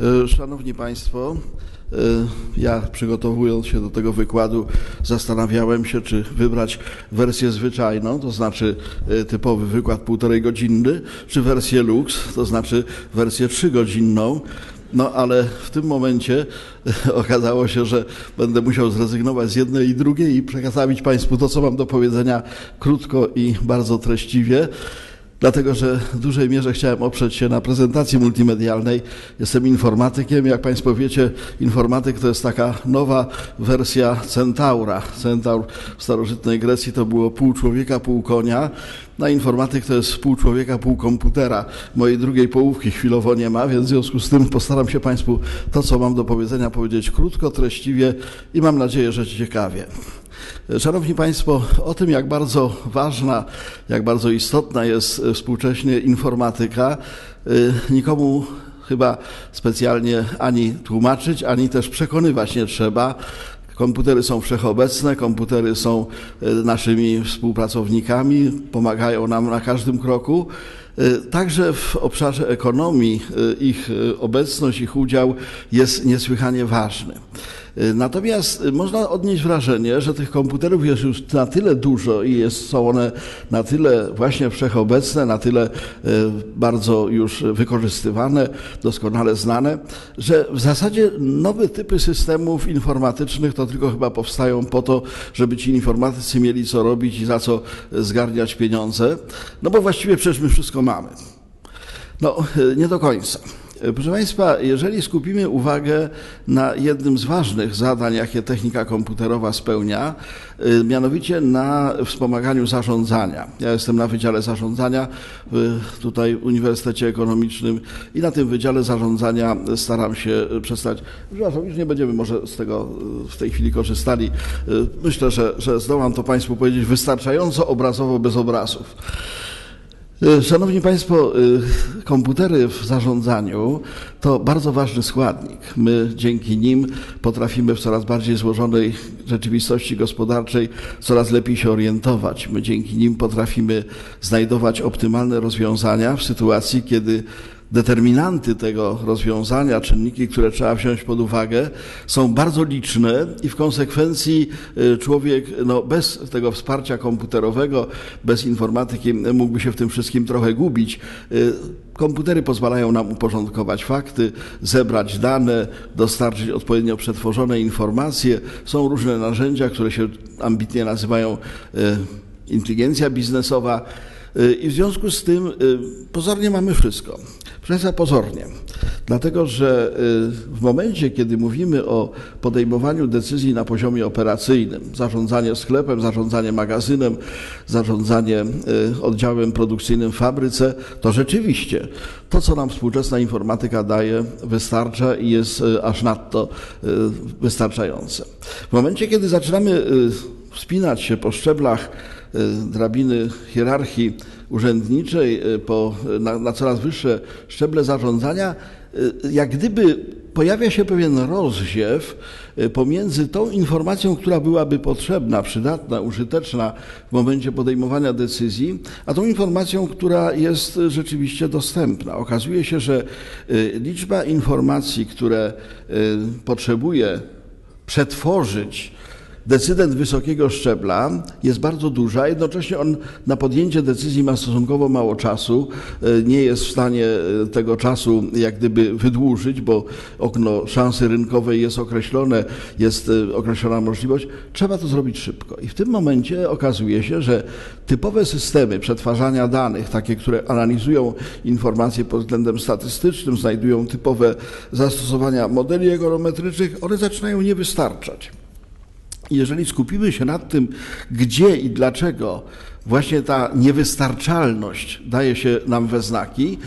E, Szanowni Państwo, e, ja przygotowując się do tego wykładu zastanawiałem się, czy wybrać wersję zwyczajną, to znaczy e, typowy wykład półtorej godzinny, czy wersję lux, to znaczy wersję trzygodzinną. No ale w tym momencie okazało się, że będę musiał zrezygnować z jednej i drugiej i przekazawić Państwu to, co mam do powiedzenia krótko i bardzo treściwie dlatego że w dużej mierze chciałem oprzeć się na prezentacji multimedialnej. Jestem informatykiem. Jak Państwo wiecie, informatyk to jest taka nowa wersja centaura. Centaur w starożytnej Grecji to było pół człowieka, pół konia. Na informatyk to jest pół człowieka, pół komputera. Mojej drugiej połówki chwilowo nie ma, więc w związku z tym postaram się Państwu to, co mam do powiedzenia, powiedzieć krótko, treściwie i mam nadzieję, że ciekawie. Szanowni Państwo, o tym, jak bardzo ważna, jak bardzo istotna jest współcześnie informatyka, y, nikomu chyba specjalnie ani tłumaczyć, ani też przekonywać nie trzeba. Komputery są wszechobecne, komputery są y, naszymi współpracownikami, pomagają nam na każdym kroku. Także w obszarze ekonomii ich obecność, ich udział jest niesłychanie ważny. Y, natomiast y, można odnieść wrażenie, że tych komputerów jest już na tyle dużo i jest, są one na tyle właśnie wszechobecne, na tyle y, bardzo już wykorzystywane, doskonale znane, że w zasadzie nowe typy systemów informatycznych to tylko chyba powstają po to, żeby ci informatycy mieli co robić i za co zgarniać pieniądze. No bo właściwie przecież my wszystko mamy. No, nie do końca. Proszę Państwa, jeżeli skupimy uwagę na jednym z ważnych zadań, jakie technika komputerowa spełnia, y, mianowicie na wspomaganiu zarządzania. Ja jestem na Wydziale Zarządzania w tutaj Uniwersytecie Ekonomicznym i na tym Wydziale Zarządzania staram się przestać. Przepraszam, już nie będziemy może z tego w tej chwili korzystali. Myślę, że, że zdołam to Państwu powiedzieć wystarczająco obrazowo bez obrazów. E, szanowni Państwo, e, komputery w zarządzaniu to bardzo ważny składnik. My dzięki nim potrafimy w coraz bardziej złożonej rzeczywistości gospodarczej coraz lepiej się orientować. My dzięki nim potrafimy znajdować optymalne rozwiązania w sytuacji, kiedy determinanty tego rozwiązania, czynniki, które trzeba wziąć pod uwagę, są bardzo liczne i w konsekwencji y, człowiek no, bez tego wsparcia komputerowego, bez informatyki mógłby się w tym wszystkim trochę gubić. Y, komputery pozwalają nam uporządkować fakty, zebrać dane, dostarczyć odpowiednio przetworzone informacje. Są różne narzędzia, które się ambitnie nazywają y, inteligencja biznesowa. I w związku z tym pozornie mamy wszystko. Proszę pozornie, dlatego że y, w momencie, kiedy mówimy o podejmowaniu decyzji na poziomie operacyjnym, zarządzanie sklepem, zarządzanie magazynem, zarządzanie y, oddziałem produkcyjnym w fabryce, to rzeczywiście to, co nam współczesna informatyka daje, wystarcza i jest y, aż nadto wystarczające. W momencie, kiedy zaczynamy wspinać się po szczeblach drabiny hierarchii urzędniczej, y, po, na, na coraz wyższe szczeble zarządzania, y, jak gdyby pojawia się pewien rozziew y, pomiędzy tą informacją, która byłaby potrzebna, przydatna, użyteczna w momencie podejmowania decyzji, a tą informacją, która jest rzeczywiście dostępna. Okazuje się, że liczba informacji, które potrzebuje przetworzyć, decydent wysokiego szczebla jest bardzo duża, jednocześnie on na podjęcie decyzji ma stosunkowo mało czasu, e, nie jest w stanie e, tego czasu jak gdyby wydłużyć, bo okno szansy rynkowej jest określone, jest e, określona możliwość. Trzeba to zrobić szybko. I w tym momencie okazuje się, że typowe systemy przetwarzania danych, takie, które analizują informacje pod względem statystycznym, znajdują typowe zastosowania modeli egonometrycznych, one zaczynają nie wystarczać. Jeżeli skupimy się nad tym, gdzie i dlaczego właśnie ta niewystarczalność daje się nam we znaki,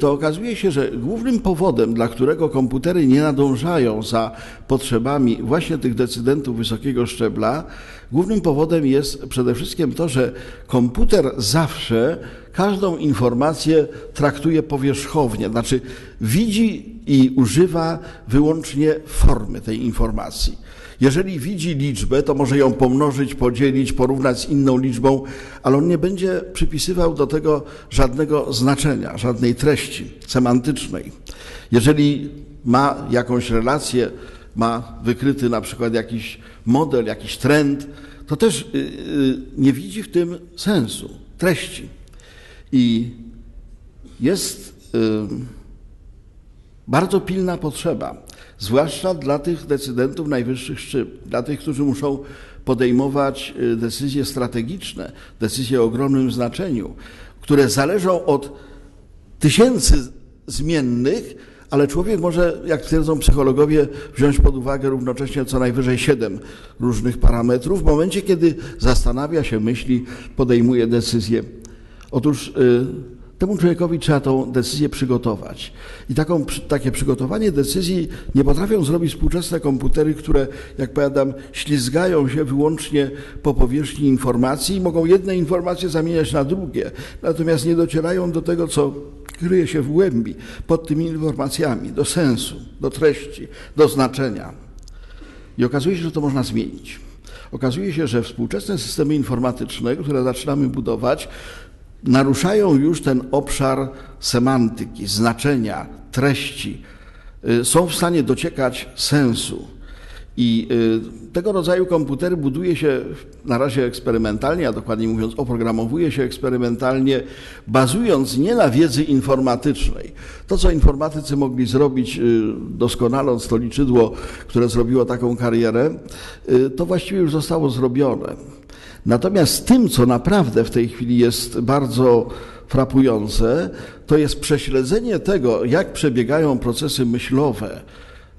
to okazuje się, że głównym powodem, dla którego komputery nie nadążają za potrzebami właśnie tych decydentów wysokiego szczebla, głównym powodem jest przede wszystkim to, że komputer zawsze każdą informację traktuje powierzchownie, znaczy widzi i używa wyłącznie formy tej informacji. Jeżeli widzi liczbę, to może ją pomnożyć, podzielić, porównać z inną liczbą, ale on nie będzie przypisywał do tego żadnego znaczenia, żadnej treści semantycznej. Jeżeli ma jakąś relację, ma wykryty na przykład jakiś model, jakiś trend, to też y, y, nie widzi w tym sensu, treści. I jest y, bardzo pilna potrzeba, zwłaszcza dla tych decydentów najwyższych szczyt, dla tych, którzy muszą podejmować decyzje strategiczne, decyzje o ogromnym znaczeniu, które zależą od tysięcy zmiennych, ale człowiek może, jak twierdzą psychologowie, wziąć pod uwagę równocześnie co najwyżej siedem różnych parametrów w momencie, kiedy zastanawia się, myśli, podejmuje decyzję. Otóż y, temu człowiekowi trzeba tą decyzję przygotować. I taką, takie przygotowanie decyzji nie potrafią zrobić współczesne komputery, które, jak powiadam, ślizgają się wyłącznie po powierzchni informacji i mogą jedne informacje zamieniać na drugie, natomiast nie docierają do tego, co kryje się w głębi pod tymi informacjami, do sensu, do treści, do znaczenia. I okazuje się, że to można zmienić. Okazuje się, że współczesne systemy informatyczne, które zaczynamy budować, naruszają już ten obszar semantyki, znaczenia, treści, y, są w stanie dociekać sensu. I y, tego rodzaju komputery buduje się na razie eksperymentalnie, a dokładniej mówiąc, oprogramowuje się eksperymentalnie, bazując nie na wiedzy informatycznej. To, co informatycy mogli zrobić, y, doskonaląc to liczydło, które zrobiło taką karierę, to właściwie już zostało zrobione. Natomiast tym, co naprawdę w tej chwili jest bardzo frapujące, to jest prześledzenie tego, jak przebiegają procesy myślowe,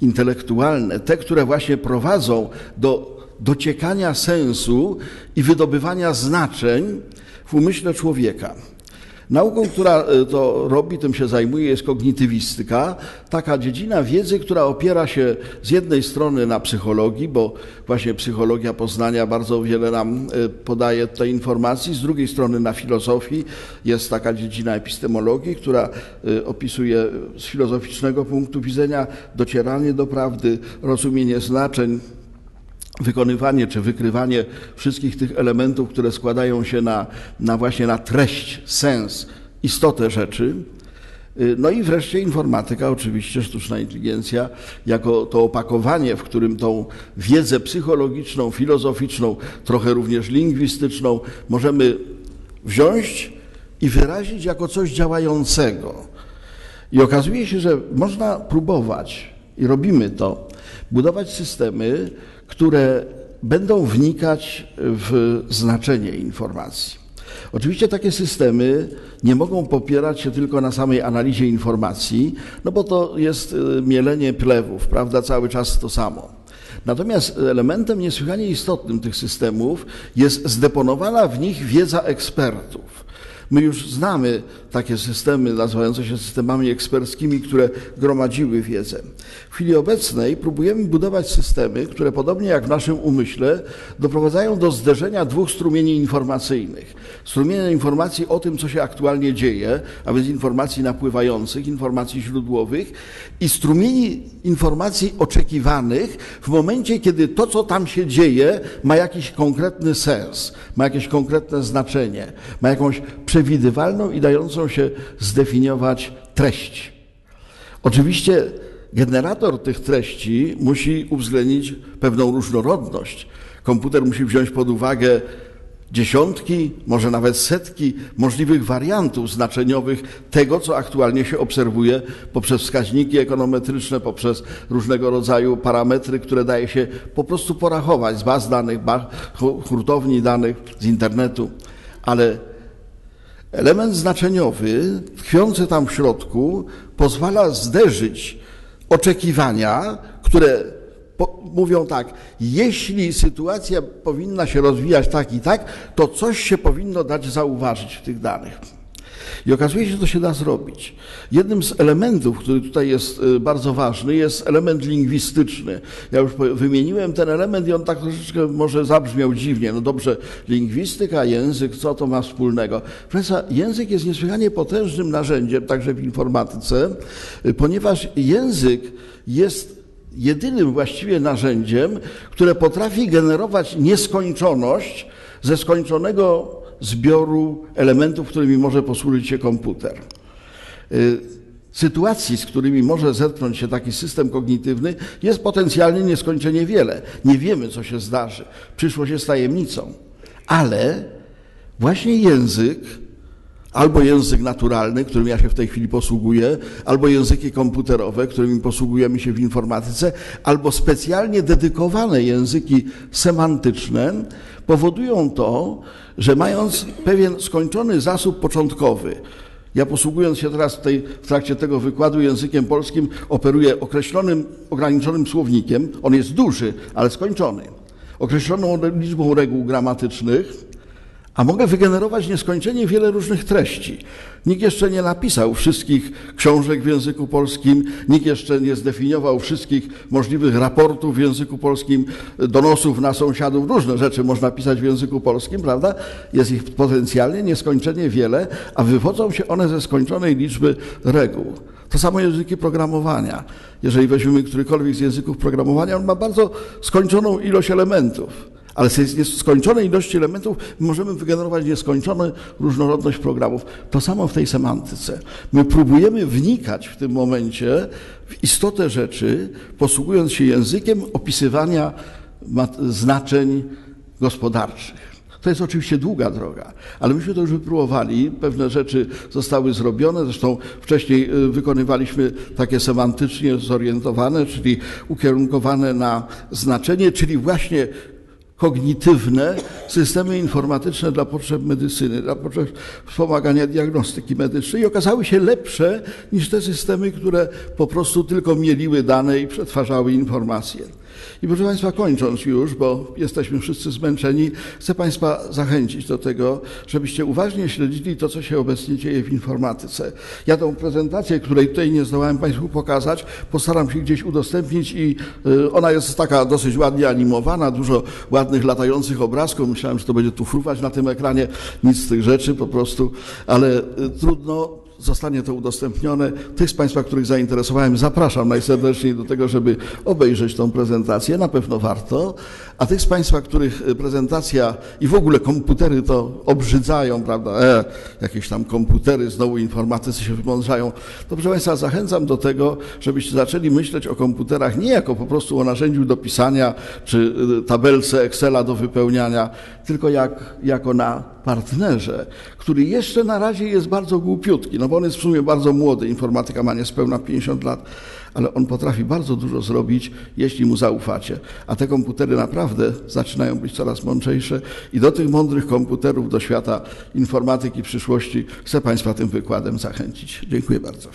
intelektualne, te, które właśnie prowadzą do dociekania sensu i wydobywania znaczeń w umyśle człowieka. Nauką, która e, to robi, tym się zajmuje, jest kognitywistyka, taka dziedzina wiedzy, która opiera się z jednej strony na psychologii, bo właśnie psychologia poznania bardzo wiele nam e, podaje tej informacji, z drugiej strony na filozofii jest taka dziedzina epistemologii, która e, opisuje z filozoficznego punktu widzenia docieranie do prawdy, rozumienie znaczeń, wykonywanie czy wykrywanie wszystkich tych elementów, które składają się na, na właśnie na treść, sens, istotę rzeczy. Y, no i wreszcie informatyka, oczywiście sztuczna inteligencja, jako to opakowanie, w którym tą wiedzę psychologiczną, filozoficzną, trochę również lingwistyczną możemy wziąć i wyrazić jako coś działającego. I okazuje się, że można próbować, i robimy to, budować systemy, które będą wnikać w znaczenie informacji. Oczywiście takie systemy nie mogą popierać się tylko na samej analizie informacji, no bo to jest y, mielenie plewów, prawda, cały czas to samo. Natomiast elementem niesłychanie istotnym tych systemów jest zdeponowana w nich wiedza ekspertów. My już znamy takie systemy nazywające się systemami eksperckimi, które gromadziły wiedzę. W chwili obecnej próbujemy budować systemy, które podobnie jak w naszym umyśle doprowadzają do zderzenia dwóch strumieni informacyjnych. Strumienia informacji o tym, co się aktualnie dzieje, a więc informacji napływających, informacji źródłowych i strumieni informacji oczekiwanych w momencie, kiedy to, co tam się dzieje, ma jakiś konkretny sens, ma jakieś konkretne znaczenie, ma jakąś przewidywalną i dającą się zdefiniować treść. Oczywiście generator tych treści musi uwzględnić pewną różnorodność. Komputer musi wziąć pod uwagę dziesiątki, może nawet setki możliwych wariantów znaczeniowych tego, co aktualnie się obserwuje poprzez wskaźniki ekonometryczne, poprzez różnego rodzaju parametry, które daje się po prostu porachować z baz danych, hurtowni danych, z internetu. Ale element znaczeniowy, tkwiący tam w środku, pozwala zderzyć oczekiwania, które mówią tak, jeśli sytuacja powinna się rozwijać tak i tak, to coś się powinno dać zauważyć w tych danych. I okazuje się, że to się da zrobić. Jednym z elementów, który tutaj jest y, bardzo ważny, jest element lingwistyczny. Ja już wymieniłem ten element i on tak troszeczkę może zabrzmiał dziwnie. No dobrze, lingwistyka, język, co to ma wspólnego? Proszę język jest niesłychanie potężnym narzędziem, także w informatyce, y, ponieważ język jest jedynym właściwie narzędziem, które potrafi generować nieskończoność ze skończonego zbioru elementów, którymi może posłużyć się komputer. Y, sytuacji, z którymi może zetknąć się taki system kognitywny, jest potencjalnie nieskończenie wiele. Nie wiemy, co się zdarzy. Przyszłość jest tajemnicą. Ale właśnie język Albo język naturalny, którym ja się w tej chwili posługuję, albo języki komputerowe, którymi posługujemy się w informatyce, albo specjalnie dedykowane języki semantyczne powodują to, że mając pewien skończony zasób początkowy, ja posługując się teraz w, w trakcie tego wykładu językiem polskim, operuję określonym, ograniczonym słownikiem. On jest duży, ale skończony. Określoną liczbą reguł gramatycznych, a mogę wygenerować nieskończenie wiele różnych treści. Nikt jeszcze nie napisał wszystkich książek w języku polskim, nikt jeszcze nie zdefiniował wszystkich możliwych raportów w języku polskim, donosów na sąsiadów, różne rzeczy można pisać w języku polskim, prawda? Jest ich potencjalnie nieskończenie wiele, a wywodzą się one ze skończonej liczby reguł. To samo języki programowania. Jeżeli weźmiemy którykolwiek z języków programowania, on ma bardzo skończoną ilość elementów ale z nieskończonej ilości elementów możemy wygenerować nieskończoną różnorodność programów. To samo w tej semantyce. My próbujemy wnikać w tym momencie w istotę rzeczy, posługując się językiem opisywania znaczeń gospodarczych. To jest oczywiście długa droga, ale myśmy to już wypróbowali. Pewne rzeczy zostały zrobione. Zresztą wcześniej y, wykonywaliśmy takie semantycznie zorientowane, czyli ukierunkowane na znaczenie, czyli właśnie kognitywne systemy informatyczne dla potrzeb medycyny, dla potrzeb wspomagania diagnostyki medycznej i okazały się lepsze niż te systemy, które po prostu tylko mieliły dane i przetwarzały informacje. I proszę Państwa, kończąc już, bo jesteśmy wszyscy zmęczeni, chcę Państwa zachęcić do tego, żebyście uważnie śledzili to, co się obecnie dzieje w informatyce. Ja tą prezentację, której tutaj nie zdołałem Państwu pokazać, postaram się gdzieś udostępnić i y, ona jest taka dosyć ładnie animowana, dużo ładnych latających obrazków. Myślałem, że to będzie tu fruwać na tym ekranie, nic z tych rzeczy po prostu, ale y, trudno zostanie to udostępnione. Tych z Państwa, których zainteresowałem, zapraszam najserdeczniej do tego, żeby obejrzeć tą prezentację. Na pewno warto. A tych z Państwa, których e, prezentacja i w ogóle komputery to obrzydzają, prawda? E, jakieś tam komputery, znowu informatycy się wymądrzają. To proszę Państwa, zachęcam do tego, żebyście zaczęli myśleć o komputerach nie jako po prostu o narzędziu do pisania czy e, tabelce Excela do wypełniania, tylko jak, jako na partnerze, który jeszcze na razie jest bardzo głupiutki, no bo on jest w sumie bardzo młody, informatyka ma niespełna 50 lat, ale on potrafi bardzo dużo zrobić, jeśli mu zaufacie. A te komputery naprawdę zaczynają być coraz mądrzejsze i do tych mądrych komputerów, do świata informatyki przyszłości chcę Państwa tym wykładem zachęcić. Dziękuję bardzo.